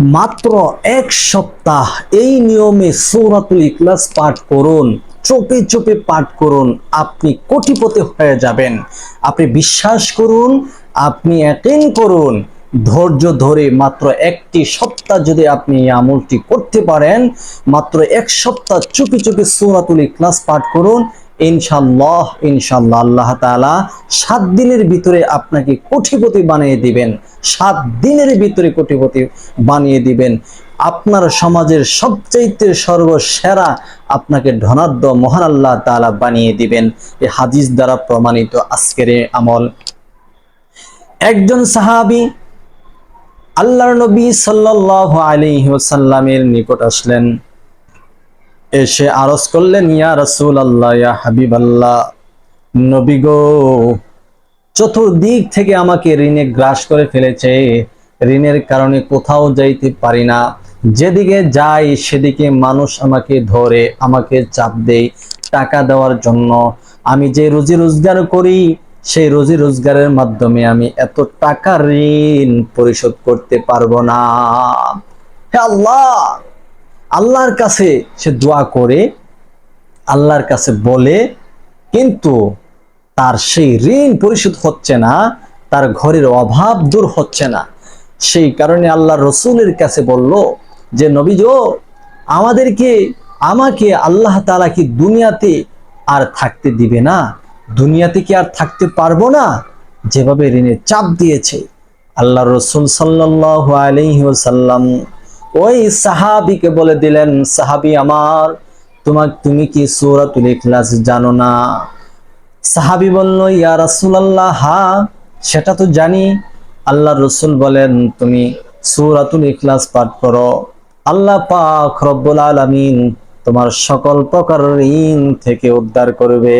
মাত্র এক সপ্তাহ এই নিয়মে সৌরাতুল ইখলাস পাঠ করুন, চোপে চোপে পাঠ করুন, আপনি কোটিপতি হয়ে যাবেন। আপনি বিশ্বাস করুন, আপনি অ্যাটেন্ড করুন, ধৈর্য ধরে মাত্র একটি সপ্তাহ যদি আপনি আমলটি করতে পারেন, মাত্র এক সপ্তাহ চুপি চুপি সৌরাতুল ইখলাস পাঠ করুন ইনশাল্লাহ ইনশাল্লাহ আল্লাহ তাআলা সাত দিনের ভিতরে আপনাকে কোটিপতি বানিয়ে দিবেন। সাত দিনের ভিতরে কোটিপতি বানিয়ে দিবেন। আপনার সমাজের সবচাইতে সর্বসেরা আপনাকে ধনাঢ্য মহান আল্লাহ তাআলা বানিয়ে দিবেন। এ হাদিস দ্বারা প্রমাণিত আজকের আমল। একজন সাহাবী আল্লাহর নবী সাল্লাল্লাহু আলাইহি ওয়াসাল্লামের নিকট আসলেন। এসে আরজ করলেন, ইয়া রাসূল আল্লাহ ইয়া হাবিব আল্লাহ নবী গো, চতুর্দিক থেকে আমাকে ঋণে গ্রাস করে ফেলেছে। ঋণের কারণে কোথাও যাইতে পারি না। যেদিকে যাই, সেদিকে মানুষ আমাকে ধরে, আমাকে চাপ দেয়, টাকা দেওয়ার জন্য। আমি যে রুজি রোজগার করি, সেই রুজি রোজগারের মাধ্যমে আমি এত টাকা ঋণ পরিশোধ করতে পারব না। হে আল্লাহ! আল্লাহর কাছে সে দোয়া করে, আল্লাহর কাছে বলে, কিন্তু তার সেই ঋণ পরিশোধ হচ্ছে না, তার ঘরের অভাব দূর হচ্ছে না। সেই কারণে আল্লাহ রসুলের কাছে বলল যে নবীজ আমাদেরকে, আমাকে আল্লাহ তালা কি দুনিয়াতে আর থাকতে দিবে না? দুনিয়াতে কি আর থাকতে পারব না? যেভাবে ঋণের চাপ দিয়েছে। আল্লাহ রসুল সাল্লাহ আলহি ওসাল্লাম ওই সাহাবিকে বলে দিলেন, সাহাবি আমার, তোমার, তুমি কি সূরাতুল ইখলাস জানো না? সাহাবি বলল, ইয়া রাসূলুল্লাহ, হা, সেটা তো জানি। আল্লাহ রসুল বলেন, তুমি সূরাতুল ইখলাস পাঠ করো। আল্লাহ পাক রব্বুল আলামিন তোমার সকল প্রকার ঋণ থেকে উদ্ধার করবে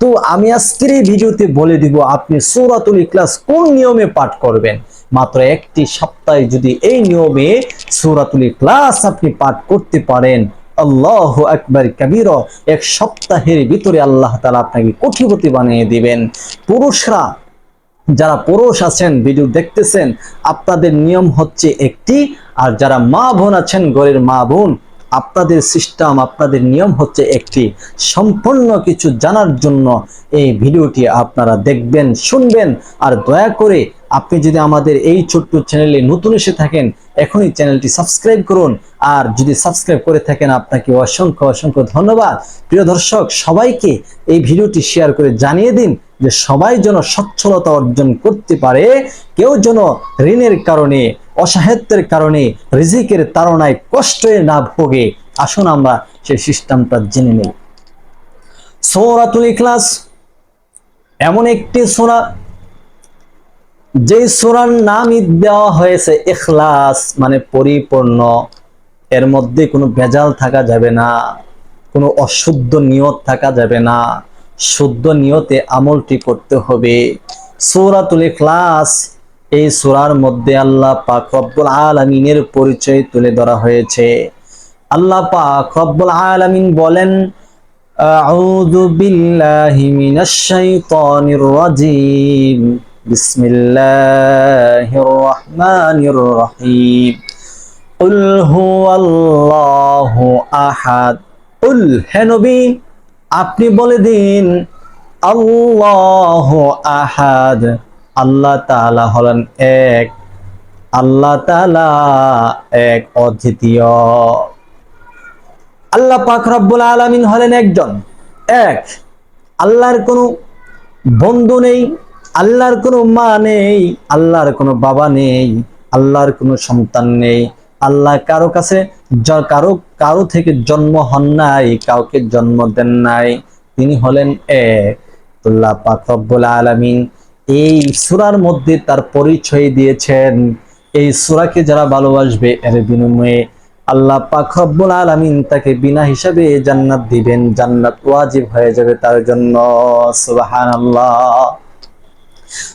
তো আমি আজকের এই ভিডিওতে বলে দিব, আপনি সূরাতুল ইখলাস কোন নিয়মে পাঠ করবেন? মাত্র একটি সপ্তাহে যদি এই নিয়মে সূরাতুল ইখলাস আপনি পাঠ করতে পারেন, আল্লাহ আকবার কাবীর, এক সপ্তাহের ভিতরে আল্লাহ তাআলা আপনাকে কোটিপতি বানিয়ে দিবেন। পুরুষরা যারা পুরুষ আছেন, ভিডিও দেখতেছেন, আপনাদের নিয়ম হচ্ছে একটি, আর যারা মা বোন আছেন, ঘরের মা বোন, আপনাদের সিস্টেম আপনাদের নিয়ম হচ্ছে একটি। সম্পূর্ণ কিছু জানার জন্য এই ভিডিওটি আপনারা দেখবেন, শুনবেন, আর দয়া করে আপনি যদি আমাদের এই ছোট্ট চ্যানেলে নতুন এসে থাকেন, এখনই চ্যানেলটি সাবস্ক্রাইব করুন। আর যদি সাবস্ক্রাইব করে থাকেন, আপনাকে অসংখ্য অসংখ্য ধন্যবাদ। প্রিয় দর্শক, সবাইকে এই ভিডিওটি শেয়ার করে জানিয়ে দিন যে সবাই যেন সচ্ছলতা অর্জন করতে পারে, কেউ যেন ঋণের কারণে অসাহিত্যের কারণে, রিজিকের তাড়নায় কষ্টে না ভোগে। আসুন আমরা সেই সিস্টেমটা জেনে নেই। সৌরাতুল ইখলাস, এমন একটি সোরা যে সোরার নামই দেওয়া হয়েছে এখলাস মানে পরিপূর্ণ, এর মধ্যে কোনো ভেজাল থাকা যাবে না, কোনো অশুদ্ধ নিয়ত থাকা যাবে না, শুদ্ধ নিয়তে আমলটি করতে হবে। সূরাতুল ইখলাস, এই সূরার মধ্যে আল্লাহ পাক রব্বুল আলামিনের পরিচয় তুলে ধরা হয়েছে। আল্লাহ পাক রব্বুল আলামিন বলেন, আউযু বিল্লাহি মিনাশ শাইতানির রাজিম। বিসমিল্লাহির রহমানির রহিম قل هو الله আহাদ قل হে নবী আপনি বলে দিন আল্লাহ আহাদ আল্লাহ তাআলা হলেন এক আল্লাহ তাআলা এক অদ্বিতীয় আল্লাহ পাক রব্বুল আলামিন হলেন একজন এক আল্লাহর কোনো বন্ধু নেই আল্লাহর কোনো মা নেই, আল্লাহর কোনো বাবা নেই, আল্লাহর কোনো সন্তান নেই। আল্লাহ কারও কাছে কারও কারও থেকে জন্ম হন নাই, কাউকে জন্ম দেন নাই। তিনি হলেন এক। আল্লাহ পাক রব্বুল আলামিন এই সূরার মধ্যে তার পরিচয় দিয়েছেন। এই সূরাকে যারা ভালোবাসবে, এর বিনিময়ে আল্লাহ পাক রব্বুল আলামিন তাকে বিনা হিসাবে জান্নাত দিবেন। জান্নাত ওয়াজিব হয়ে যাবে তার জন্য। সুবহানাল্লাহ।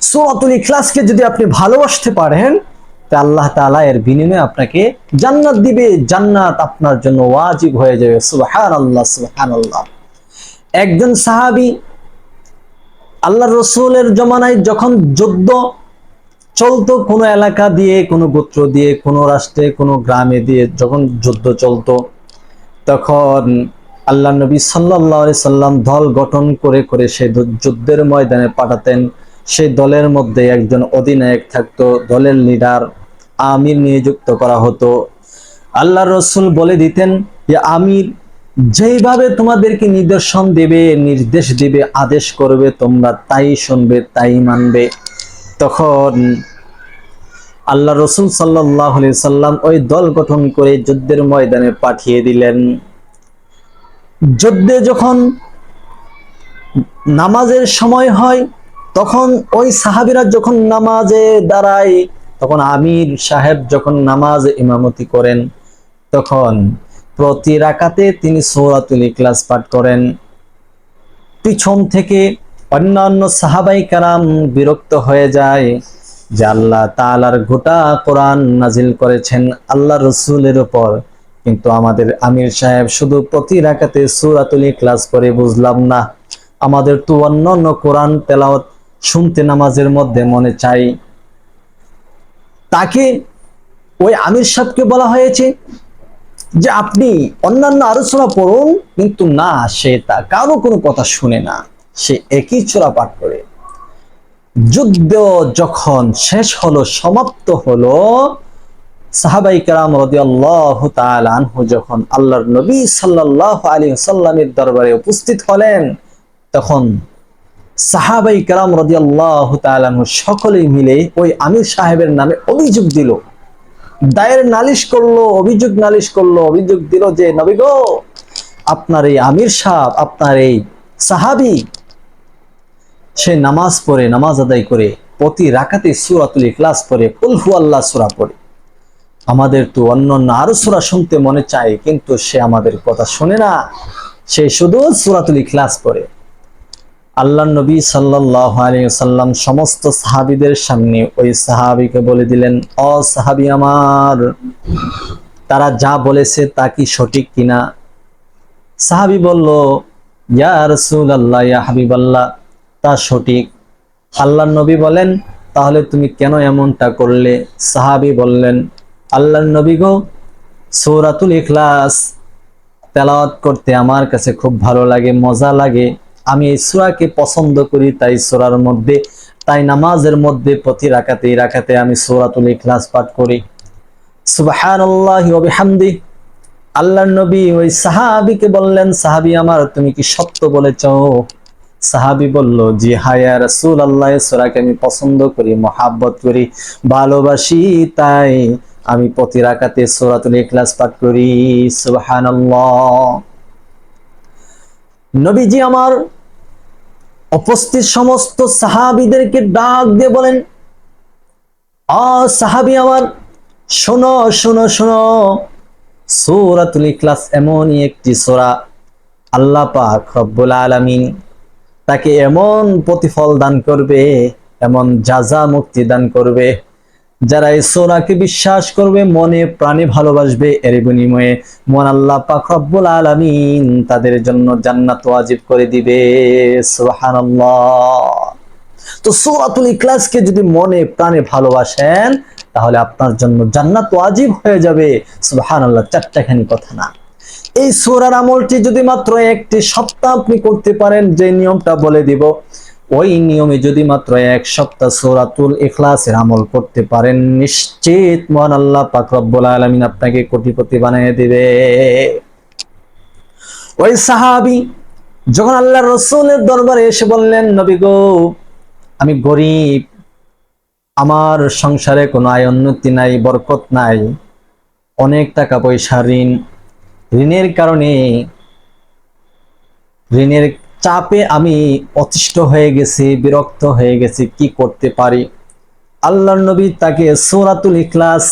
সূরাতুল ইখলাসকে যদি আপনি ভালোবাসতে পারেন, তা আল্লাহ তাআলা এর বিনিময়ে আপনাকে জান্নাত দিবে। জান্নাত আপনার জন্য ওয়াজিব হয়ে যাবে। সুবহানাল্লাহ সুবহানাল্লাহ। একজন সাহাবী আল্লাহ রসুলের জমানায় যখন যুদ্ধ চলতো, কোনো এলাকা দিয়ে, কোনো গোত্র দিয়ে, কোনো রাষ্ট্রে, কোনো গ্রামে দিয়ে যখন যুদ্ধ চলতো, তখন আল্লাহ নবী সাল্লাহ সাল্লাম দল গঠন করে করে সেই যুদ্ধের ময়দানে পাঠাতেন। সেই দলের মধ্যে একজন অধিনায়ক থাকতো, দলের লিডার আমির নিযুক্ত করা হতো। আল্লাহ রসুল বলে দিতেন যে, আমির যেইভাবে তোমাদেরকে নিদর্শন দেবে, নির্দেশ দেবে, আদেশ করবে, তোমরা তাই শুনবে, তাই মানবে। তখন আল্লাহ রসুল সাল্লাহ সাল্লাম ওই দল গঠন করে যুদ্ধের ময়দানে পাঠিয়ে দিলেন। যুদ্ধে যখন নামাজের সময় হয় তখন ওই সাহাবিরা যখন নামাজে দাঁড়ায়, তখন আমির সাহেব যখন নামাজ ইমামতি করেন, তখন প্রতি রাকাতে তিনি সৌরাতুল ইখলাস পাঠ করেন। পিছন থেকে অন্যান্য সাহাবাই কারাম বিরক্ত হয়ে যায় যে আল্লাহ তালার গোটা কোরআন নাজিল করেছেন আল্লাহ রসুলের উপর। কিন্তু আমাদের আমির সাহেব শুধু প্রতি রাকাতে সুরাতুল ইখলাস করে বুঝলাম না। আমাদের তো অন্যান্য কোরআন তেলাওয়াত শুনতে নামাজের মধ্যে মনে চাই। তাকে ওই আমির সাহেবকে বলা হয়েছে যে, আপনি অন্যান্য ছোড়া পড়ুন, কিন্তু না, সে তা কারও কোনো কথা শুনে না। সে একই ছোড়া পাঠ করে। যুদ্ধ যখন শেষ হলো, সমাপ্ত হলো, সাহাবাই কালাম আনহু যখন আল্লাহর নবী সাল্লাহ আলী সাল্লামের দরবারে উপস্থিত হলেন, তখন সাহাবাই কালাম রদিয়াল্লাহ তালানহু সকলেই মিলে ওই আমির সাহেবের নামে অভিযোগ দিল। দায়ের নালিশ করল, অভিযোগ নালিশ করল, অভিযোগ দিল যে, নবী গো, আপনার এই আমির সাহেব, আপনার এই সাহাবি, সে নামাজ পড়ে, নামাজ আদায় করে, প্রতি রাকাতে সুরাতুল ইখলাস পড়ে কুলহু আল্লাহ সুরা পড়ে। আমাদের তো অন্য অন্য আরও সুরা শুনতে মনে চায়, কিন্তু সে আমাদের কথা শোনে না। সে শুধু সুরাতুল ইখলাস পড়ে। আল্লাহ নবী সাল্লাহ সাল্লাম সমস্ত সাহাবিদের সামনে ওই সাহাবিকে বলে দিলেন, অ সাহাবি আমার, তারা যা বলেছে তা কি সঠিক কিনা? সাহাবি বলল, ইয়া রসুল আল্লাহ ইয়া হাবিব আল্লাহ তা সঠিক। আল্লাহ নবী বলেন, তাহলে তুমি কেন এমনটা করলে? সাহাবি বললেন আল্লাহ নবী গো, সৌরাতুল ইখলাস, তেলাওয়াত করতে আমার কাছে খুব ভালো লাগে, মজা লাগে। আমি এই সুরাকে পছন্দ করি, তাই সুরার মধ্যে, তাই নামাজের মধ্যে প্রতি রাখাতে রাখাতে আমি সুরাতুল ইখলাস পাঠ করি। বিহামদি, আল্লাহর নবী ওই সাহাবীকে বললেন, সাহাবী আমার, তুমি কি সত্য বলেছ? সাহাবি বলল, জি হায়া রাসূল আল্লাহ সুরাকে আমি পছন্দ করি, মহাব্বত করি, ভালোবাসি, তাই আমি প্রতি রাকাতে সূরাতুল ইখলাস পাঠ করি। সুবহানাল্লাহ। নবীজি আমার উপস্থিত সমস্ত সাহাবিদেরকে ডাক দিয়ে বলেন, আ সাহাবি আমার, শোনো শোনো শোনো, সূরাতুল ইখলাস এমনই একটি সূরা আল্লাহ পাক রব্বুল আলামিন তাকে এমন প্রতিফল দান করবে, এমন যাজা মুক্তি দান করবে। যারা এই সোরাকে বিশ্বাস করবে, মনে প্রাণে ভালোবাসবে এর বিনিময়ে মন আল্লাহ পাক রব্বুল আলামিন তাদের জন্য জান্নাত ওয়াজিব করে দিবে। সুবহানাল্লাহ। তো সূরাতুল ইখলাসকে যদি মনে প্রাণে ভালোবাসেন, তাহলে আপনার জন্য জান্নাত ওয়াজিব হয়ে যাবে। সুবহানাল্লাহ, চারটাখানি কথা না। এই সূরার আমলটি যদি মাত্র একটি সপ্তাহ আপনি করতে পারেন, যে নিয়মটা বলে দিব ওই নিয়মে যদি মাত্র এক সপ্তাহ সূরাতুল ইখলাসের আমল করতে পারেন, নিশ্চিত মহান আল্লাহ পাক রব্বুল আলামিন আপনাকে কোটিপতি বানিয়ে দিবে। ওই সাহাবী যখন আল্লাহ রসুলের দরবারে এসে বললেন, নবী গো, আমি গরিব, আমার সংসারে কোনো আয় উন্নতি নাই, বরকত নাই, অনেক টাকা পয়সা ঋণ, ঋণের কারণে, ঋণের চাপে আমি অতিষ্ঠ হয়ে গেছি, বিরক্ত হয়ে গেছি, কি করতে পারি? আল্লাহ নবী তাকে সৌরাতুল ইখলাস,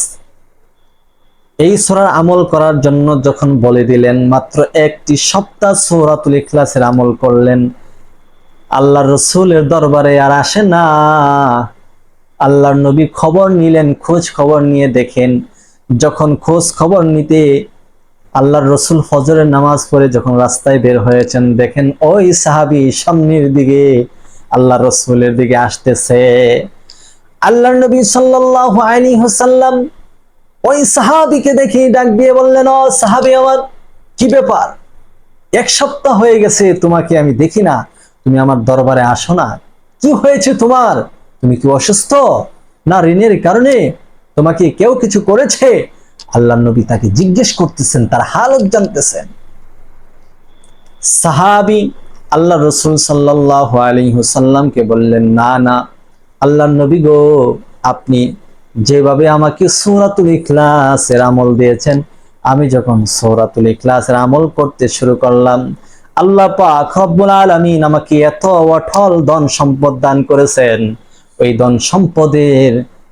এই সোরার আমল করার জন্য যখন বলে দিলেন, মাত্র একটি সপ্তাহ সৌরাতুল ইখলাসের আমল করলেন আল্লাহ রসুলের দরবারে আর আসে না। আল্লাহর নবী খবর নিলেন, খোঁজ খবর নিয়ে দেখেন, যখন খোঁজ খবর নিতে আল্লাহর রসুল ফজরের নামাজ পড়ে যখন রাস্তায় বের হয়েছেন, দেখেন ওই সাহাবি সামনের দিকে আল্লাহ রসুলের দিকে আসতেছে। আল্লাহ নবী সাল্লাল্লাহু আলাইহি ওয়াসাল্লাম ওই সাহাবিকে দেখি ডাক দিয়ে বললেন, ও সাহাবী আমার, কি ব্যাপার? এক সপ্তাহ হয়ে গেছে, তোমাকে আমি দেখি না। তুমি আমার দরবারে আসো না। কি হয়েছে তোমার? তুমি কি অসুস্থ? না, ঋণের কারণে তোমাকে কেউ কিছু করেছে? আল্লাহ নবী তাকে জিজ্ঞেস করতেছেন, তার হালত জানতেছেন। সাহাবি আল্লাহ রসুল সাল্লাহ আলিহসাল্লামকে বললেন, না না আল্লাহ নবী গো, আপনি যেভাবে আমাকে সৌরাতুল ইখলাসের আমল দিয়েছেন, আমি যখন সৌরাতুল ইখলাসের আমল করতে শুরু করলাম, আল্লাহ পাক রব্বুল আলামিন আমাকে এত অঠল ধন সম্পদ দান করেছেন। ওই ধন সম্পদের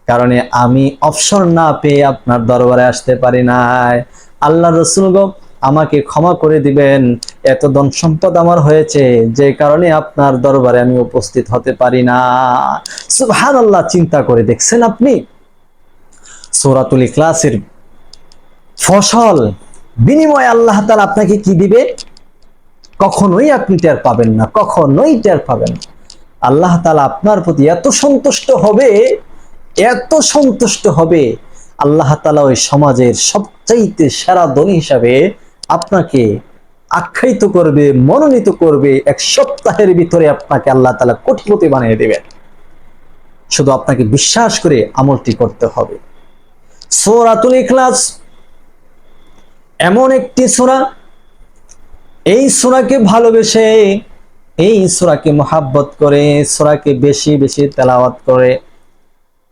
কারণে আমি অবসর না পেয়ে আপনার দরবারে আসতে পারি নাই। আল্লাহ রসুল গো, আমাকে ক্ষমা করে দিবেন। এত ধন সম্পদ আমার হয়েছে, যে কারণে আপনার দরবারে আমি উপস্থিত হতে পারি না। সুবহান আল্লাহ চিন্তা করে দেখছেন আপনি? সৌরাতুল ইখলাসের ফসল বিনিময়ে আল্লাহ তাআলা আপনাকে কি দিবে? কখনোই আপনি টের পাবেন না, কখনোই টের পাবেন আল্লাহ তালা আপনার প্রতি এত সন্তুষ্ট হবে এত সন্তুষ্ট হবে আল্লাহ তালা ওই সমাজের সবচাইতে সেরা ধনী হিসাবে আপনাকে আখ্যায়িত করবে, মনোনীত করবে, এক সপ্তাহের ভিতরে আপনাকে আল্লাহ তালা কোটিপতি বানিয়ে দেবেন। শুধু আপনাকে বিশ্বাস করে আমলটি করতে হবে। সূরাতুল ইখলাস এমন একটি সূরা। এই সূরাকে ভালোবেসে, এই সূরাকে মোহাব্বত করে, সূরাকে বেশি বেশি তেলাওয়াত করে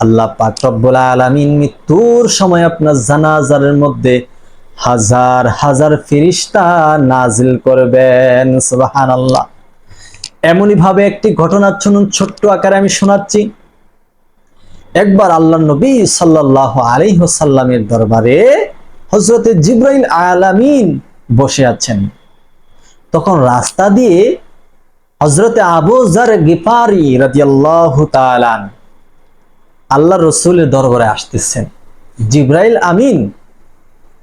আল্লাহ পাক রব্বুল আলামিন মৃত্যুর সময় আপনার জানাজারের মধ্যে হাজার হাজার ফিরিস্তা নাজিল করবেন, সুবহানাল্লাহ। এমনই ভাবে একটি ঘটনা শুনুন, ছোট্ট আকারে আমি শোনাচ্ছি। একবার আল্লাহ নবী সাল্লাল্লাহু আলাইহি ওয়াসাল্লামের দরবারে হযরতে জিব্রাইল আলামিন বসে আছেন। তখন রাস্তা দিয়ে হযরতে আবু জার গিফারি রাদিয়াল্লাহু তাআলা আল্লাহ রসুলের দরবারে আসতেছেন। জিব্রাইল আমিন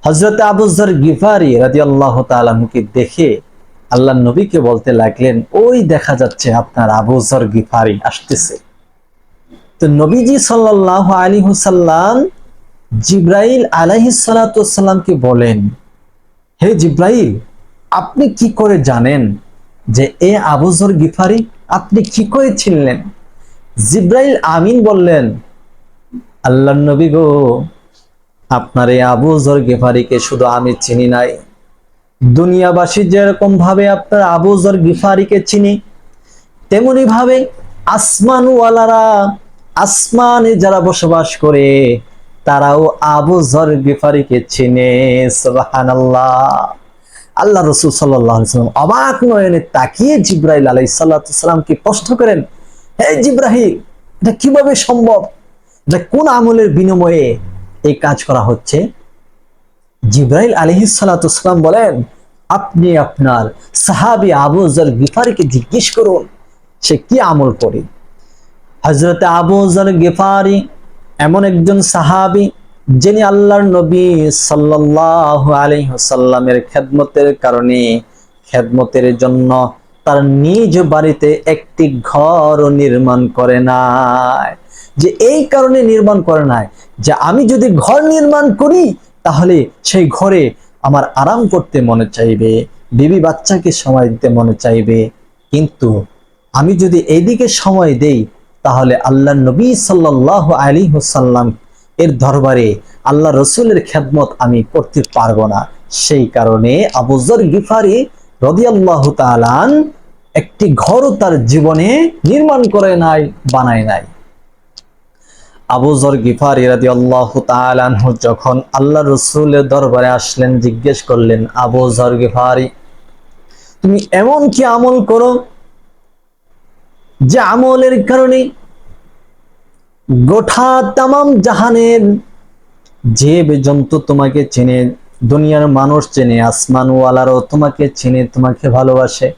হজরত আবুজর গিফারি রাজি আল্লাহ তালকে দেখে আল্লাহ নবীকে বলতে লাগলেন, ওই দেখা যাচ্ছে আপনার আবুজর গিফারি আসতেছে। তো নবীজি সাল্লাহ আলী হুসাল্লাম জিব্রাইল আলাইসালামকে বলেন, হে জিব্রাইল, আপনি কি করে জানেন যে এ আবুজর গিফারি আপনি কি করে চিনলেন? জিব্রাইল আমিন বললেন আল্লাহ নবী গো, আপনার এই আবু জর গিফারিকে শুধু আমি চিনি নাই। দুনিয়াবাসী যেরকম ভাবে আপনার আবু জর গিফারিকে চিনি, তেমনি ভাবে আসমানওয়ালারা, আসমানে যারা বসবাস করে, তারাও আবু জর গিফারিকে চিনে আল্লাহ রসুল সাল্লাম অবাক নয়নে তাকিয়ে জিব্রাইল আলাই সাল্লাহামকে প্রশ্ন করেন, হে জিব্রাহিম এটা কীভাবে সম্ভব? এটা কোন আমলের বিনিময়ে এই কাজ করা হচ্ছে? জিব্রাইল আলহিসাল্লাম বলেন, আপনি আপনার সাহাবি আবু জর গিফারিকে জিজ্ঞেস করুন, সে কি আমল করে? হজরত আবু জর গিফারি এমন একজন সাহাবি, যিনি আল্লাহর নবী সাল্লাহ আলহিহাল্লামের খেদমতের কারণে, খেদমতের জন্য তার নিজ বাড়িতে একটি ঘর নির্মাণ করে নাই। যে এই কারণে নির্মাণ করে নাই, যে আমি যদি ঘর নির্মাণ করি, তাহলে সেই ঘরে আমার আরাম করতে মনে চাইবে, বিবি বাচ্চাকে সময় দিতে মনে চাইবে। কিন্তু আমি যদি এইদিকে সময় দেই, তাহলে আল্লাহ নবী সাল্লাহ আলী হুসাল্লাম এর দরবারে আল্লাহ রসুলের খেদমত আমি করতে পারব না। সেই কারণে আবুজর গিফারি রদিয়াল্লাহ তালান একটি ঘরও তার জীবনে নির্মাণ করে নাই, বানায় নাই। আবু জর গিফারি রাদি আল্লাহ তালানহু যখন আল্লাহ রসুলের দরবারে আসলেন, জিজ্ঞেস করলেন, আবু জর গিফারি, তুমি এমন কি আমল করো যে আমলের কারণে গোঠা তামাম জাহানের যে জন্তু তোমাকে চেনে, দুনিয়ার মানুষ চেনে, আসমানওয়ালারও তোমাকে চেনে, তোমাকে ভালোবাসে?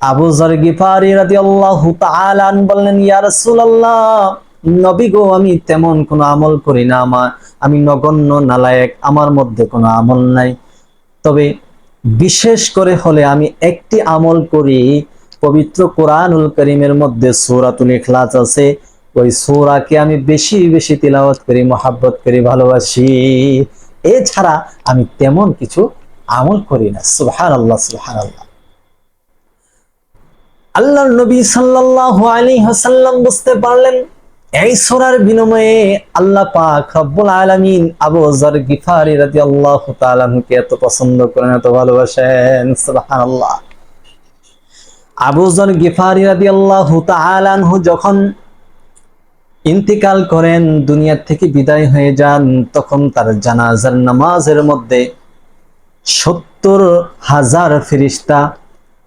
আবু জর গিফারি রাদি আল্লাহ তালান বললেন, ইয়া রাসূলুল্লাহ নবী গো, আমি তেমন কোনো আমল করি না। আমার আমি নগণ্য নালায়ক, আমার মধ্যে কোনো আমল নাই। তবে বিশেষ করে হলে আমি একটি আমল করি। পবিত্র কোরআনুল করিমের মধ্যে সূরাতুল ইখলাস আছে। ওই সূরাকে আমি বেশি বেশি তিলাওয়াত করি, মহাব্বত করি, ভালোবাসি। এছাড়া আমি তেমন কিছু আমল করি না। সুবহানাল্লাহ সুবহানাল্লাহ। আল্লাহ নবী সাল্লাল্লাহু আলাইহি ওয়াসাল্লাম বুঝতে পারলেন এই সূরার বিনিময়ে আল্লাহ পাক রব্বুল আলামিন আবু যর গিফারি রাদিয়াল্লাহু তাআলা কে এত পছন্দ করেন, এত ভালোবাসেন। সুবহানাল্লাহ। আবু যর গিফারি রাদিয়াল্লাহু তাআলা আনহু যখন ইন্তিকাল করেন, দুনিয়া থেকে বিদায় হয়ে যান, তখন তার জানাজার নামাজের মধ্যে সত্তর হাজার ফিরিস্তা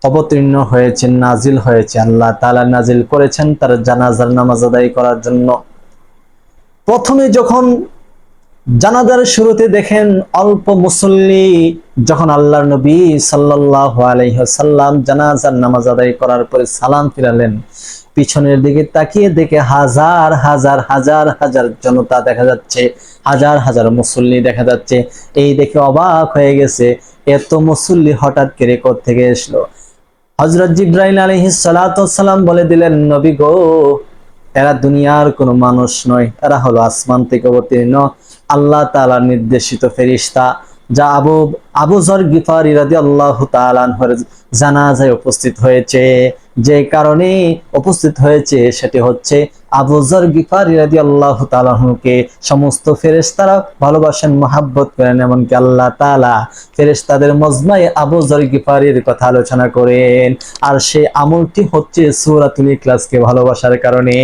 অবতীর্ণ হয়েছেন, নাজিল হয়েছে। আল্লাহ তালা নাজিল করেছেন তার জানাজার নামাজ আদায় করার জন্য। প্রথমে যখন জানাজার শুরুতে দেখেন অল্প মুসল্লি, যখন আল্লাহর নবী সাল্লাহ আলহ্লাম জানাজার নামাজ আদায় করার পরে সালাম ফিরালেন, পিছনের দিকে তাকিয়ে দেখে হাজার হাজার হাজার হাজার জনতা দেখা যাচ্ছে, হাজার হাজার মুসল্লি দেখা যাচ্ছে। এই দেখে অবাক হয়ে গেছে, এত মুসল্লি হঠাৎ করে থেকে এসলো? হজরত জিব্রাইল আলহি সালাম বলে দিলেন, নবী গো, এরা দুনিয়ার কোনো মানুষ নয়। এরা হলো আসমান থেকে অবতীর্ণ। আল্লাহ তালার নির্দেশিত ফেরিস্তা যা আবু আবু জর গিফারি ইরাদি আল্লাহ তালানহর জানাজায় উপস্থিত হয়েছে। যে কারণে উপস্থিত হয়েছে সেটি হচ্ছে আবু জর গিফারি রাদি আল্লাহ তালাহকে সমস্ত ফেরেস্তারা ভালোবাসেন, মহাব্বত করেন, এমনকি আল্লাহ তালা ফেরেস্তাদের মজমাই আবু জর গিফারির কথা আলোচনা করেন। আর সেই আমলটি হচ্ছে সুরাতুল ইখলাসকে ভালোবাসার কারণে।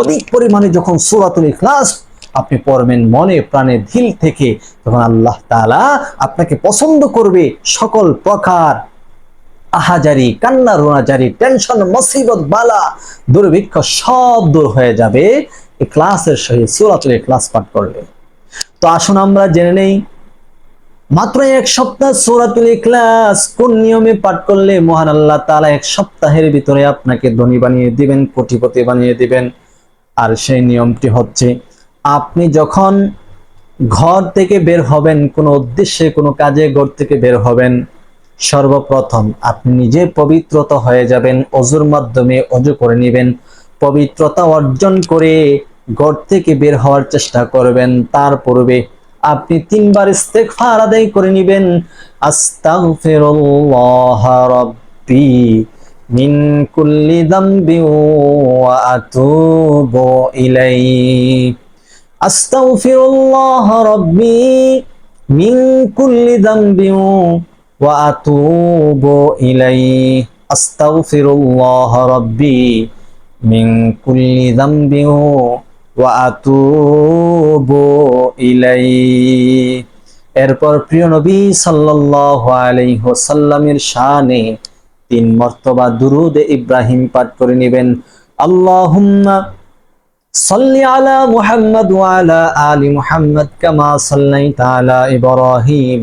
অধিক পরিমাণে যখন সুরাতুল ইখলাস আপনি পড়বেন মনে প্রাণে দিল থেকে, তখন আল্লাহ তালা আপনাকে পছন্দ করবে সকল প্রকার আহাজারি, কান্না, রোনাজারি, টেনশন, মুসিবত, বালা, দুর্ভিক্ষ সব দূর হয়ে যাবে। ক্লাসের সহিত, সুরাতুল ক্লাস পাঠ করলে। তো আসুন আমরা জেনে নেই, মাত্র এক সপ্তাহ সুরাতুল ইখলাস কোন নিয়মে পাঠ করলে মহান আল্লাহ তাআলা এক সপ্তাহের ভিতরে আপনাকে ধনী বানিয়ে দিবেন, কোটিপতি বানিয়ে দিবেন? আর সেই নিয়মটি হচ্ছে, আপনি যখন ঘর থেকে বের হবেন, কোনো উদ্দেশ্যে, কোনো কাজে ঘর থেকে বের হবেন সর্বপ্রথম আপনি নিজে পবিত্রতা হয়ে যাবেন, অজুর মাধ্যমে অজু করে নেবেন, পবিত্রতা অর্জন করে ঘর থেকে বের হওয়ার চেষ্টা করবেন। তার পূর্বে আপনি তিনবার ইস্তেগফার আদায় করে নেবেন। আস্তাগফিরুল্লাহ রাব্বি মিন কুল্লি দামবি ওয়া আতুবু ইলাইহি। আস্তাগফিরুল্লাহ রাব্বি মিন কুল্লি দামবি আতুবু ইলাইহি আস্তাগফিরুল্লাহ রাব্বি মিন কুল্লি দামবি ওয়া আতুবু ইলাইহি এরপর প্রিয় নবী সাল্লাল্লাহু আলাইহি ওয়াসাল্লামের শানে তিন মর্তবা দুরুদ ইব্রাহিম পাঠ করে নেবেন। আল্লাহুম্মা সাল্লি আলা মুহাম্মদ ওয়া আলা আলি মুহাম্মদ কামা সাল্লাইতা আলা ইব্রাহিম।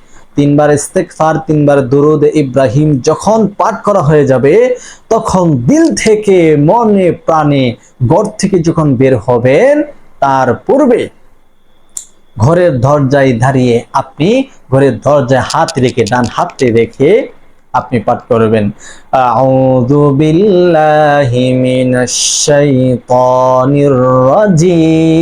তিনবার ইস্তেকফার তিনবার দুরুদ ইব্রাহিম যখন পাঠ করা হয়ে যাবে, তখন দিল থেকে মনে প্রাণে গড় থেকে যখন বের হবেন, তার পূর্বে ঘরের দরজায় দাঁড়িয়ে আপনি ঘরের দরজায় হাত রেখে, ডান হাতটি রেখে আপনি পাঠ করবেন। আউযু বিল্লাহি মিনাশ শাইতানির রাজিম।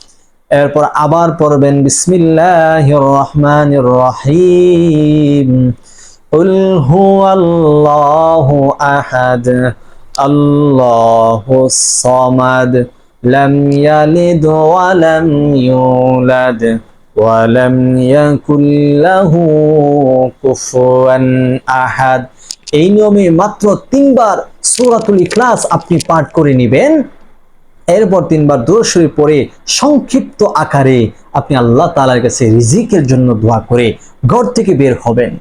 এরপর আবার পড়বেন বিসমিল্লাহির রহমানির রহিম قل هو الله أحد الله الصمد لم يلد ولم يولد ولم يكن له কুফুয়ান আহাদ এই নিয়মে মাত্র তিনবার সূরাতুল ইখলাস আপনি পাঠ করে নেবেন এরপর তিনবার দূরস্বরী পড়ে সংক্ষিপ্ত আকারে আপনি আল্লাহ তালার কাছে রিজিকের জন্য দোয়া করে ঘর থেকে বের হবেন।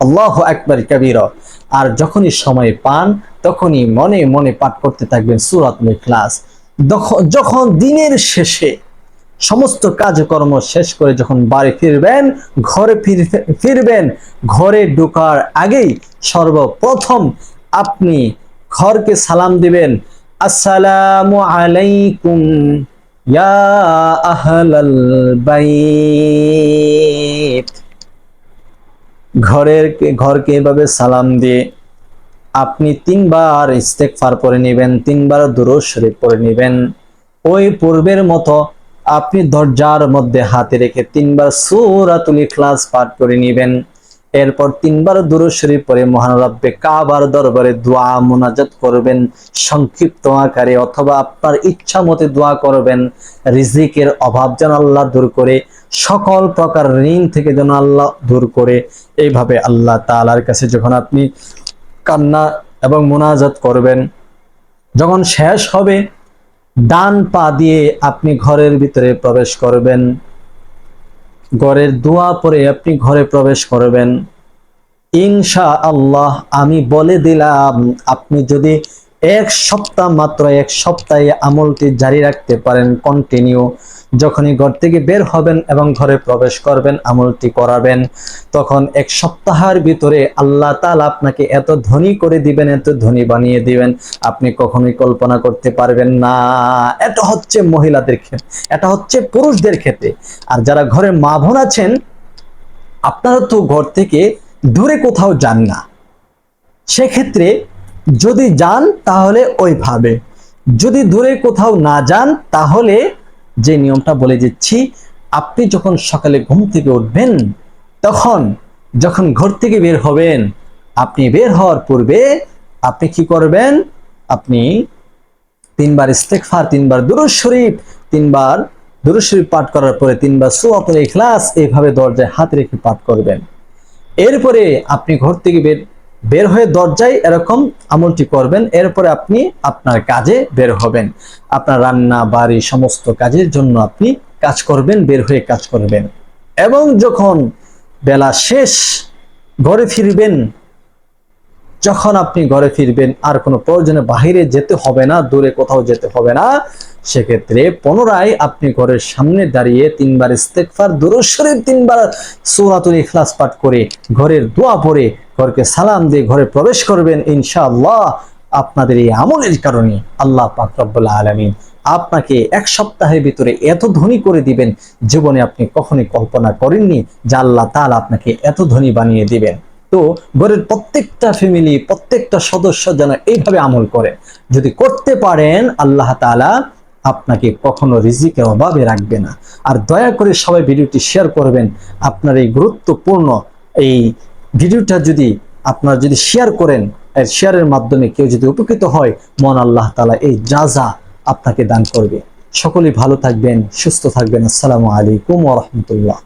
আল্লাহ একবার কবির। আর যখনই সময় পান, তখনই মনে মনে পাঠ করতে থাকবেন সুরাত দখ- যখন দিনের শেষে সমস্ত কাজকর্ম শেষ করে যখন বাড়ি ফিরবেন, ঘরে ফির- ফিরবেন, ঘরে ঢোকার আগেই সর্বপ্রথম আপনি ঘরকে সালাম দিবেন আসসালামু আলাইকুম ইয়া আহলাল বাইত। ঘরের ঘরকে এভাবে সালাম দিয়ে আপনি তিনবার ইস্তেকফার পরে নেবেন, তিনবার দুরূদ শরীফ পরে নেবেন। ওই পূর্বের মতো আপনি দরজার মধ্যে হাতে রেখে তিনবার সূরাতুল ইখলাস পাঠ করে নেবেন। এরপর তিনবার দুরূদ শরীফ পরে মহান রব্বে কাবার দরবারে দোয়া মোনাজাত করবেন, সংক্ষিপ্ত আকারে অথবা আপনার ইচ্ছা মতে দোয়া করবেন। রিজিকের অভাব যেন আল্লাহ দূর করে, সকল প্রকার ঋণ থেকে যেন আল্লাহ দূর করে। এইভাবে আল্লাহ তাআলার কাছে যখন আপনি কান্না এবং মোনাজাত করবেন, যখন শেষ হবে, ডান পা দিয়ে আপনি ঘরের ভিতরে প্রবেশ করবেন। ঘরের দোয়া পরে আপনি ঘরে প্রবেশ করবেন। ইনশা আল্লাহ আমি বলে দিলাম আপনি যদি এক সপ্তাহ মাত্র, এক সপ্তাহে আমলটি জারি রাখতে পারেন কন্টিনিউ যখনই ঘর থেকে বের হবেন এবং ঘরে প্রবেশ করবেন, আমলটি করাবেন, তখন এক সপ্তাহের ভিতরে আল্লাহ তাআলা আপনাকে এত ধনী করে দিবেন, এত ধনী বানিয়ে দিবেন, আপনি কখনোই কল্পনা করতে পারবেন না। এটা হচ্ছে মহিলাদের ক্ষেত্রে, এটা হচ্ছে পুরুষদের ক্ষেত্রে। আর যারা ঘরে মা বোন আছেন, আপনারা তো ঘর থেকে দূরে কোথাও যান না। সেক্ষেত্রে যদি যান তাহলে ওইভাবে। যদি দূরে কোথাও না যান তাহলে যে নিয়মটা বলে দিচ্ছি, আপনি যখন সকালে ঘুম থেকে উঠবেন, তখন যখন ঘর থেকে বের হবেন, আপনি বের হওয়ার পূর্বে আপনি কি করবেন? আপনি তিনবার ইস্তেগফার, তিনবার দুরূদ শরীফ, তিনবার দুরূদ শরীফ পাঠ করার পরে তিনবার সূরাতুল ইখলাস এইভাবে দরজায় হাত রেখে পাঠ করবেন। এরপরে আপনি ঘর থেকে বের বের হয়ে দরজায় এরকম আমলটি করবেন, এরপরে আপনি আপনার কাজে বের হবেন। আপনার রান্না, বাড়ি, সমস্ত কাজের জন্য আপনি কাজ করবেন, বের হয়ে কাজ করবেন। এবং যখন বেলা শেষ, ঘরে ফিরবেন, যখন আপনি ঘরে ফিরবেন, আর কোনো প্রয়োজনে বাহিরে যেতে হবে না, দূরে কোথাও যেতে হবে না। সেক্ষেত্রে পুনরায় আপনি ঘরের সামনে দাঁড়িয়ে তিনবার ইস্তেগফার, দুরূদ শরীফ তিনবার সূরাতুল ইখলাস পাঠ করে ঘরের দোয়া পড়ে ঘরকে সালাম দিয়ে ঘরে প্রবেশ করবেন, ইনশাআল্লাহ আপনাদের এই আমলের কারণে আল্লাহ পাক রব্বুল আলামিন আপনাকে এক সপ্তাহের ভিতরে এত ধনী করে দিবেন জীবনে আপনি কখনোই কল্পনা করেননি যে আল্লাহ তাআলা আপনাকে এত ধনী বানিয়ে দিবেন। তো ঘরের প্রত্যেকটা ফ্যামিলি প্রত্যেকটা সদস্য যেন এইভাবে আমল করে। যদি করতে পারেন, আল্লাহ তাআলা আপনাকে কখনো রিজিকের অভাবে রাখবে না। আর দয়া করে সবাই ভিডিওটি শেয়ার করবেন। আপনার এই গুরুত্বপূর্ণ এই ভিডিওটা যদি আপনার যদি শেয়ার করেন শেয়ারের মাধ্যমে কেউ যদি উপকৃত হয় মন আল্লাহ তাআলা এই যা আপনাকে দান করবে। সকলেই ভালো থাকবেন, সুস্থ থাকবেন। আসসালামু আলাইকুম রাহমাতুল্লাহ।